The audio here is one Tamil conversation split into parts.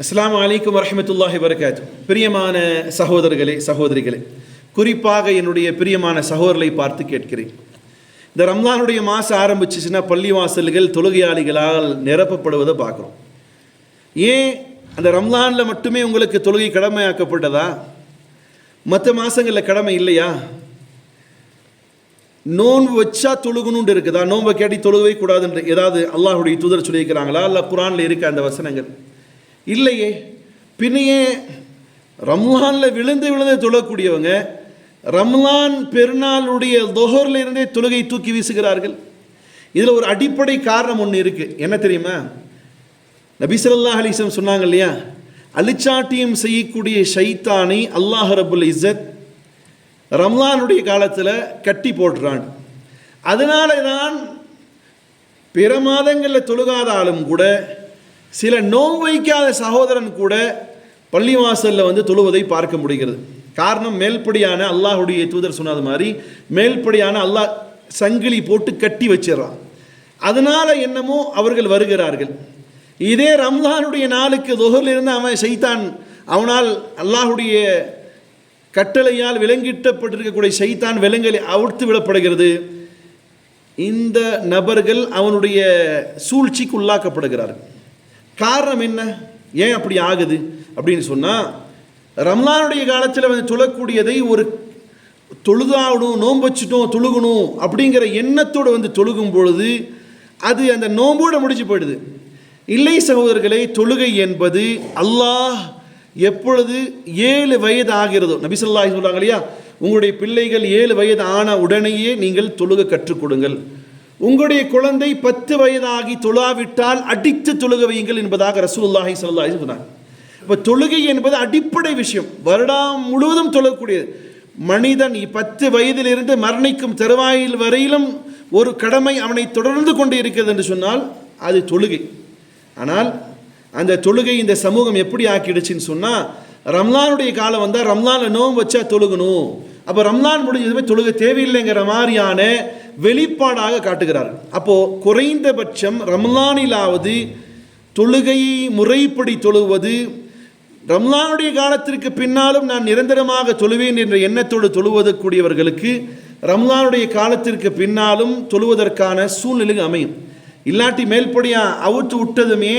அஸ்லாம் அலைக்கும் வரமத்துல்லாஹி வரகாத்து பிரியமான சகோதரர்களே சகோதரிகளே குறிப்பாக என்னுடைய பிரியமான சகோதரர்களை பார்த்து கேட்கிறேன். இந்த ரம்லானுடைய மாதம் ஆரம்பிச்சிச்சுன்னா பள்ளிவாசல்கள் தொழுகையாளிகளால் நிரப்பப்படுவதை பார்க்குறோம். ஏன் அந்த ரம்லானில் மட்டுமே உங்களுக்கு தொழுகை கடமையாக்கப்பட்டதா? மற்ற மாதங்களில் கடமை இல்லையா? நோன்பு வச்சா தொழுகணும்னு இருக்குதா? நோன்பை கேட்டி தொழுகவே கூடாதுன்ற ஏதாவது அல்லாஹுடைய தூதர் சொல்லியிருக்கிறாங்களா? அல்ல குரானில் இருக்க அந்த வசனங்கள். இல்லையே. பின்னையே ரம்லானில் விழுந்து விழுந்து தொழக்கூடியவங்க ரம்லான் பெருநாளுடைய தொஹர்ல இருந்தே தொழுகை தூக்கி வீசுகிறார்கள். இதில் ஒரு அடிப்படை காரணம் ஒன்று இருக்குது என்ன தெரியுமா? நபிசல்லா அலிசம் சொன்னாங்க இல்லையா? அலிச்சாட்டியம் செய்யக்கூடிய ஷைத்தானை அல்லாஹ் ரபுல் இசத் ரம்லானுடைய காலத்தில் கட்டி போடுறான். அதனால தான் பிற மாதங்களில் தொழுகாதாலும் கூட சில நோம் வைக்காத சகோதரன் கூட பள்ளிவாசலில் வந்து தொழுவதை பார்க்க முடிகிறது. காரணம் மேல்படியான அல்லாஹுடைய தூதர் சொன்னது மாதிரி மேல்படியான அல்லாஹ் சங்கிலி போட்டு கட்டி வச்சிடறான். அதனால் என்னமோ அவர்கள் வருகிறார்கள். இதே ரம்லானுடைய நாளுக்கு தொகரில் இருந்து அவன் சைத்தான் அவனால் அல்லாஹுடைய கட்டளையால் விலங்கிட்டப்பட்டிருக்கக்கூடிய சைத்தான் விலங்கலை அவுழ்த்து விடப்படுகிறது. இந்த நபர்கள் அவனுடைய சூழ்ச்சிக்கு உள்ளாக்கப்படுகிறார்கள். காரணம் என்ன? ஏன் அப்படி ஆகுது? அப்படின்னு சொன்னால் ரம்லானுடைய காலத்தில் வந்து தொழக்கூடியதை ஒரு தொழுதாகணும் நோன்பு வச்சுட்டோம் தொழுகணும் அப்படிங்கிற எண்ணத்தோடு வந்து தொழுகும் பொழுது அது அந்த நோம்போடு முடிஞ்சு போயிடுது. இல்லை சகோதரர்களே தொழுகை என்பது அல்லாஹ் எப்பொழுது ஏழு வயது ஆகிறதோ நபிசல்லாஹி சொல்கிறாங்க இல்லையா? உங்களுடைய பிள்ளைகள் ஏழு வயது ஆன உடனேயே நீங்கள் தொழுக கற்றுக் கொடுங்கள். உங்களுடைய குழந்தை பத்து வயதாகி தொழாவிட்டால் அடித்து தொழுக வையுங்கள் என்பதாக ரசூல்லாஹி ஸல்லல்லாஹு சொன்னாங்க இப்போ தொழுகை என்பது அடிப்படை விஷயம். வருடம் முழுவதும் தொழக்கூடியது. மனிதன் பத்து வயதிலிருந்து மரணிக்கும் தருவாயில் வரையிலும் ஒரு கடமை அவனை தொடர்ந்து கொண்டு இருக்கிறது என்று சொன்னால் அது தொழுகை. ஆனால் அந்த தொழுகை இந்த சமூகம் எப்படி ஆக்கிடுச்சுன்னு சொன்னால் ரம்லானுடைய காலம் வந்தால் ரம்லானில் நோம் வச்சா தொழுகணும். அப்போ ரம்லான் முடிஞ்சதுமே தொழுக தேவையில்லைங்கிற மாதிரியான வெளிப்பாடாக காட்டுகிறார். அப்போது குறைந்தபட்சம் ரம்லானிலாவது தொழுகையை முறைப்படி தொழுவது ரம்லானுடைய காலத்திற்கு பின்னாலும் நான் நிரந்தரமாக தொழுவேன் என்ற எண்ணத்தோடு தொழுவதற்கூடியவர்களுக்கு ரம்லானுடைய காலத்திற்கு பின்னாலும் தொழுவதற்கான சூழ்நிலை அமையும். இல்லாட்டி மேல்படியாக அவுத்து விட்டதுமே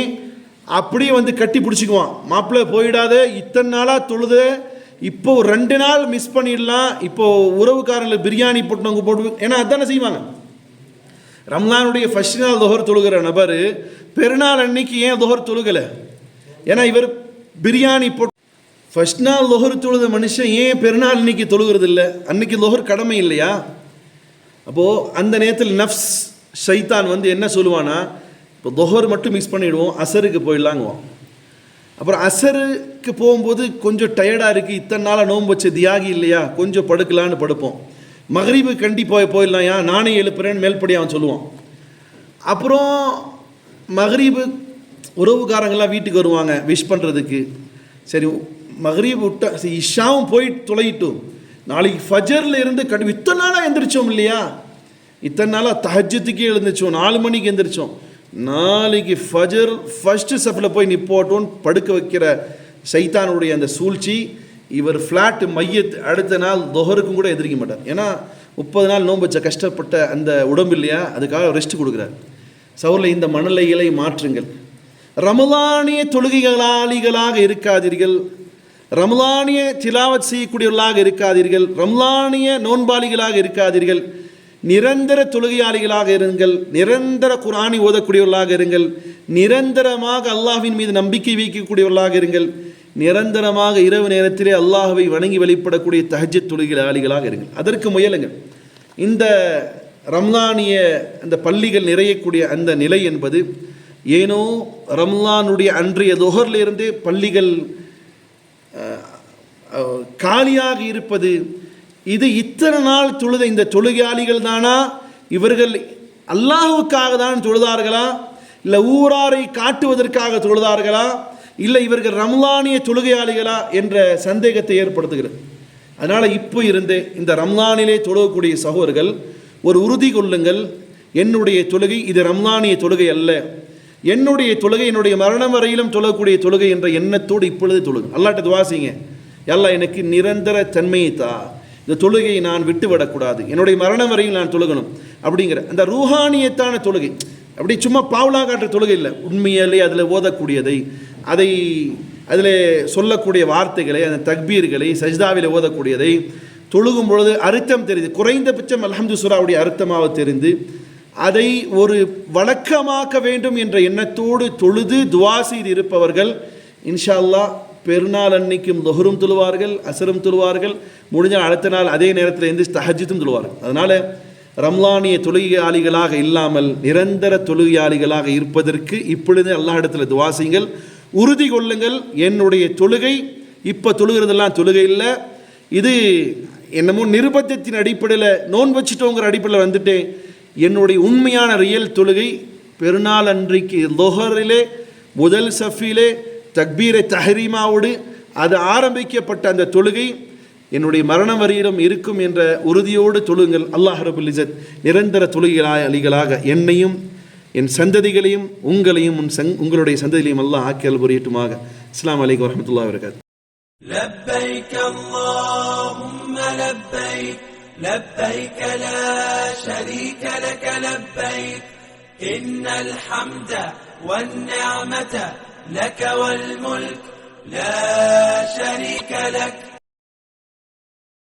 அப்படியே வந்து கட்டி பிடிச்சிக்குவான். மாப்பிள்ளை போயிடாத இத்தனை நாளாக தொழுத இப்போ ரெண்டு நாள் மிஸ் பண்ணிடலாம். இப்போ உறவுக்காரங்களுக்கு பிரியாணி போட்டு போட்டு ஏன்னா அதானே செய்வாங்க. ரம்லானுடைய ஃபர்ஸ்ட் நாள் தொகர் தொழுகிற நபர் பெருநாள் அன்னைக்கு ஏன் தொகர் தொழுகலை? ஏன்னா இவர் பிரியாணி போட்டு ஃபர்ஸ்ட் நாள் லொஹர் தொழுத மனுஷன் ஏன் பெருநாள் இன்னைக்கு தொழுகிறது இல்லை அன்னைக்கு லொஹர் கடமை இல்லையா? அப்போது அந்த நேரத்தில் நஃப்ஸ் ஷைத்தான் வந்து என்ன சொல்லுவானா இப்போ தொஹர் மட்டும் மிக்ஸ் பண்ணிவிடுவோம் அசருக்கு போயிடலாங்குவோம் அப்புறம் அசருக்கு போகும்போது கொஞ்சம் டயர்டாக இருக்குது இத்தனை நாளாக நோன்பு வச்ச தியாகி இல்லையா? கொஞ்சம் படுக்கலான்னு படுப்போம். மகரீபு கண்டிப்பாக போயிடலாம். ஏன் நானே எழுப்புறேன்னு மேல்படி அவன் சொல்லுவான். அப்புறம் மகரீபு உறவுக்காரங்கள்லாம் வீட்டுக்கு வருவாங்க விஷ் பண்ணுறதுக்கு சரி மகரீப் விட்டா சரி இஷாவும் போய் துளையிட்டும் நாளைக்கு ஃபஜரில் இருந்து கண்டு இத்தனை நாளாக எந்திரிச்சோம் இல்லையா? இத்தனை நாளாக தஹஜத்துக்கே எழுந்திரிச்சோம். நாலு மணிக்கு எந்திரிச்சோம். நாளைக்கு ஃபஜர் ஃபஸ்ட்டு சஃபில் போய் நிப்போட்டோன்னு படுக்க வைக்கிற சைத்தானுடைய அந்த சூழ்ச்சி இவர் ஃப்ளாட்டு மையத் அடுத்த நாள் தொஹருக்கும் கூட எதிரிக்க மாட்டார். ஏன்னா முப்பது நாள் நோன்பு வச்ச கஷ்டப்பட்ட அந்த உடம்பு இல்லையா? அதுக்காக ரெஸ்ட் கொடுக்குறார். சவுரில் இந்த மணலைகளை மாற்றுங்கள். ரமலானிய தொழுகைகளாளிகளாக இருக்காதீர்கள். ரமலானிய திலாவத் செய்யக்கூடியவர்களாக இருக்காதீர்கள். ரம்லானிய நோன்பாளிகளாக இருக்காதீர்கள். நிரந்தர தொழுகையாளிகளாக இருங்கள் நிரந்தர குரானி ஓதக்கூடியவர்களாக இருங்கள் நிரந்தரமாக அல்லாஹ்வின் மீது நம்பிக்கை வைக்கக்கூடியவர்களாக இருங்கள் நிரந்தரமாக இரவு நேரத்திலே அல்லாஹுவை வணங்கி வெளிப்படக்கூடிய தஹஜத் தொழுகையாளிகளாக இருங்கள். அதற்கு முயலுங்கள். இந்த ரம்லானிய அந்த பள்ளிகள் நிறையக்கூடிய அந்த நிலை என்பது ஏனோ ரம்லானுடைய அன்றைய தொகர்லேருந்தே பள்ளிகள் காலியாக இருப்பது இது இத்தனை நாள் தொழுத இந்த தொழுகையாளிகள் தானா? இவர்கள் அல்லாஹுக்காக தான் தொழுதார்களா? இல்லை ஊராரை காட்டுவதற்காக தொழுதார்களா? இல்லை இவர்கள் ரம்லானிய தொழுகையாளிகளா என்ற சந்தேகத்தை ஏற்படுத்துகிறது. அதனால் இப்போ இருந்தே இந்த ரம்லானிலே தொழுகக்கூடிய சகோதரர்கள் ஒரு உறுதி கொள்ளுங்கள். என்னுடைய தொழுகை இது ரம்லானிய தொழுகை அல்ல. என்னுடைய தொழுகை என்னுடைய மரணம் வரையிலும் தொழக்கூடிய தொழுகை என்ற எண்ணத்தோடு இப்பொழுது தொழுகு அல்லாட்ட துவாசிங்க எல்லாம் எனக்கு நிரந்தர தன்மையை தா. இந்த தொழுகையை நான் விட்டு விடக்கூடாது என்னுடைய மரணம் வரையும் நான் தொழுகணும். அப்படிங்கிற அந்த ரூஹானியத்தான தொழுகை. அப்படி சும்மா பாவலா காட்டுற தொழுகை இல்லை. உண்மையிலே அதில் ஓதக்கூடியதை அதை அதில் சொல்லக்கூடிய வார்த்தைகளை அந்த தக்பீர்களை சஜிதாவில் ஓதக்கூடியதை தொழுகும் பொழுது அர்த்தம் தெரிந்து குறைந்தபட்சம் அலஹம்து சுராவுடைய அர்த்தமாக தெரிந்து அதை ஒரு வழக்கமாக்க வேண்டும் என்ற எண்ணத்தோடு தொழுது துவா செய்து இருப்பவர்கள் இன்ஷா அல்லா பெருநாள் அன்னைக்கும் தொஹரும் தொழுவார்கள் அசரும் தொழுவார்கள் முடிஞ்சால் அடுத்த நாள் அதே நேரத்தில் எந்த தஹஜித்தும் தொழுவார்கள். அதனால் ரம்லானிய தொழுகையாளிகளாக இல்லாமல் நிரந்தர தொழுகையாளிகளாக இருப்பதற்கு இப்பொழுது எல்லா இடத்துல துவாசிங்கள் உறுதி கொள்ளுங்கள். என்னுடைய தொழுகை இப்போ தொழுகிறதெல்லாம் தொழுகை இல்லை. இது என்னமோ நிருபத்தியத்தின் அடிப்படையில் நோன் வச்சுட்டோங்கிற அடிப்படையில் வந்துட்டேன் என்னுடைய உண்மையான ரியல் தொழுகை பெருநாள் அன்றைக்கு லொஹரிலே முதல் சஃபிலே தக்பீரை தஹரீமாவோடு அது ஆரம்பிக்கப்பட்ட அந்த தொழுகை என்னுடைய மரணம் வரையிலும் இருக்கும் என்ற உறுதியோடு தொழுங்கள் அல்லாஹ் ரபுல் இசத் நிரந்தர தொழுகைகளாக அலிகளாக என்னையும் என் சந்ததிகளையும் உங்களையும் உன் சங் உங்களுடைய சந்ததிகளையும் அல்லாஹ் ஆக்கியல் புரியட்டுமாக அஸ்லாம் வலைக்கம் வரமத்துல்லா வரகாத் لبيك اللهم لبيك لبيك لا شريك لك لبيك إن الحمد والنعمة لك والملك لا شريك لك.